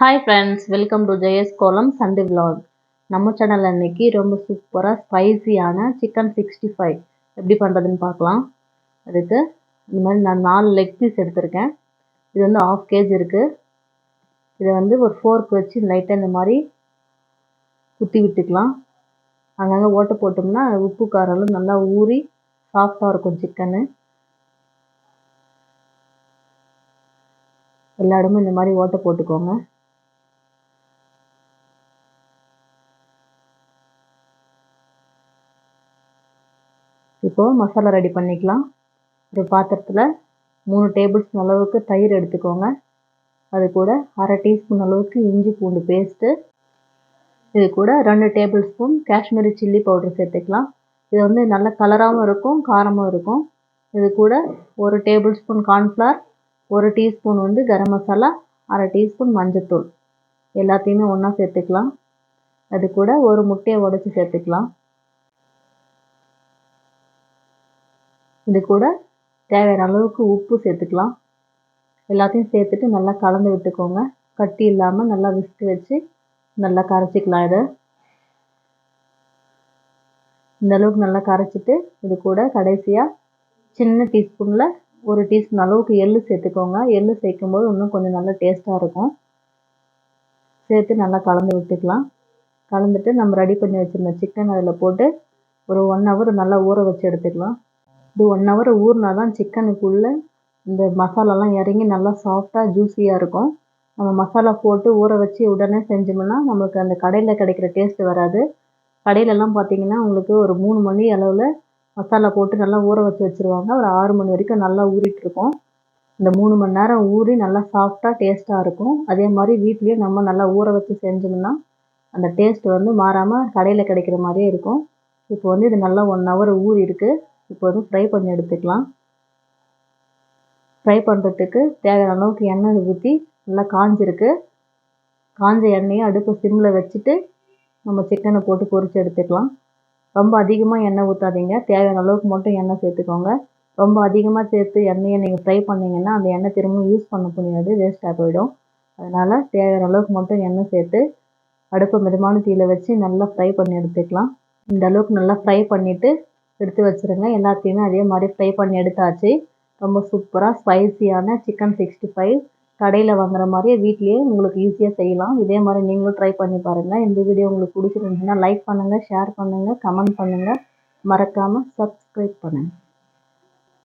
Hi friends welcome to Jaya's kolam Sunday vlog நம்ம சேனலில் அன்னைக்கு ரொம்ப சூப்பராக ஸ்பைசியான சிக்கன் சிக்ஸ்டி ஃபைவ் எப்படி பண்ணுறதுன்னு பார்க்கலாம். அதுக்கு இந்த மாதிரி நான் நாலு லெக் பீஸ் எடுத்திருக்கேன். இது வந்து ஆஃப் கேஜ் இருக்குது இதை வந்து ஒரு ஃபோர்க் வச்சு லைட்டாக இந்த மாதிரி குத்தி விட்டுக்கலாம். அங்கங்கே ஓட்டை போட்டோம்னா உப்பு காரெல்லாம் நல்லா ஊறி சாஃப்டாக இருக்கும் சிக்கனு எல்லா இடமும் இந்த மாதிரி ஓட்டை போட்டுக்கோங்க. இப்போது மசாலா ரெடி பண்ணிக்கலாம். ஒரு பாத்திரத்தில் மூணு டேபிள் ஸ்பூன் அளவுக்கு தயிர் எடுத்துக்கோங்க. அது கூட அரை டீஸ்பூன் அளவுக்கு இஞ்சி பூண்டு பேஸ்ட்டு இது கூட ரெண்டு tablespoon Kashmiri chilli powder சேர்த்துக்கலாம். இது வந்து நல்ல கலராகவும் இருக்கும் காரமும் இருக்கும். இது கூட ஒரு டேபிள் ஸ்பூன் கார்ன்ஃப்ளவர் ஒரு டீஸ்பூன் வந்து கரம் மசாலா அரை டீஸ்பூன் மஞ்சத்தூள். எல்லாத்தையுமே ஒன்றா சேர்த்துக்கலாம். அது கூட ஒரு முட்டையை உடச்சி சேர்த்துக்கலாம். இது கூட தேவையான அளவுக்கு உப்பு சேர்த்துக்கலாம். எல்லாத்தையும் சேர்த்துட்டு நல்லா கலந்து விட்டுக்கோங்க. கட்டி இல்லாமல் நல்லா விஸ்க் வச்சு நல்லா கரைச்சிக்கலாம் இதை. இந்த அளவுக்கு நல்லா கரைச்சிட்டு இது கூட கடைசியாக சின்ன டீஸ்பூனில் ஒரு டீஸ்பூன் அளவுக்கு எள்ளு சேர்த்துக்கோங்க. எள்ளு சேர்க்கும்போது இன்னும் கொஞ்சம் நல்லா டேஸ்ட்டாக இருக்கும். சேர்த்து நல்லா கலந்து விட்டுக்கலாம். கலந்துட்டு நம்ம ரெடி பண்ணி வச்சுருந்த சிக்கன் அதில் போட்டு ஒரு ஒன் ஹவர் நல்லா ஊற வச்சு எடுத்துக்கலாம். இது ஒன் ஹவர் ஊறினா தான் சிக்கனுக்குள்ளே இந்த மசாலாலாம் இறங்கி நல்லா சாஃப்டாக ஜூஸியாக இருக்கும். நம்ம மசாலா போட்டு ஊற வச்சு உடனே செஞ்சோம்னா நமக்கு அந்த கடையில் கிடைக்கிற டேஸ்ட் வராது. கடையிலலாம் பார்த்தீங்கன்னா உங்களுக்கு ஒரு மூணு மணி அளவில் மசாலா போட்டு நல்லா ஊற வச்சு வச்சுருவாங்க. ஒரு ஆறு மணி வரைக்கும் நல்லா ஊறிட்டுருக்கும் இந்த மூணு மணி நேரம் ஊறி நல்லா சாஃப்டாக டேஸ்ட்டாக இருக்கும். அதே மாதிரி வீட்லேயும் நம்ம நல்லா ஊற வச்சு செஞ்சோம்னா அந்த டேஸ்ட் வந்து மாறாமல் கடையில் கிடைக்கிற மாதிரியே இருக்கும். இப்போ வந்து இது நல்லா ஒன் ஹவர் ஊறி இருக்குது இப்போ வந்து ஃப்ரை பண்ணி எடுத்துக்கலாம். ஃப்ரை பண்ணுறதுக்கு தேவையான அளவுக்கு எண்ணெய் ஊற்றி நல்லா காஞ்சிருக்கு. காஞ்ச எண்ணெயை அடுப்பு சிம்மில் வச்சுட்டு நம்ம சிக்கனை போட்டு பொரித்து எடுத்துக்கலாம். ரொம்ப அதிகமாக எண்ணெய் ஊற்றாதீங்க தேவையான அளவுக்கு மட்டும் எண்ணெய் சேர்த்துக்கோங்க. ரொம்ப அதிகமாக சேர்த்து எண்ணெயை நீங்கள் ஃப்ரை பண்ணிங்கன்னா அந்த எண்ணெய் திரும்ப யூஸ் பண்ண முடியாது. வேஸ்ட்டாக போயிடும். அதனால் தேவையான அளவுக்கு மட்டும் எண்ணெய் சேர்த்து அடுப்பை மிதமான தீயில் வச்சு நல்லா ஃப்ரை பண்ணி எடுத்துக்கலாம். இந்த அளவுக்கு நல்லா ஃப்ரை பண்ணிவிட்டு எடுத்து வச்சுருங்க. எல்லாத்தையுமே அதே மாதிரி ஃப்ரை பண்ணி எடுத்தாச்சு. ரொம்ப சூப்பராக ஸ்பைசியான சிக்கன் சிக்ஸ்டி ஃபைவ் கடையில் வாங்குற மாதிரியே வீட்லேயே உங்களுக்கு ஈஸியாக செய்யலாம். இதே மாதிரி நீங்களும் ட்ரை பண்ணி பாருங்கள் இந்த வீடியோ உங்களுக்கு பிடிச்சிருந்துச்சுன்னா லைக் பண்ணுங்கள் ஷேர் பண்ணுங்கள் கமெண்ட் பண்ணுங்கள் மறக்காமல் சப்ஸ்கிரைப் பண்ணுங்கள்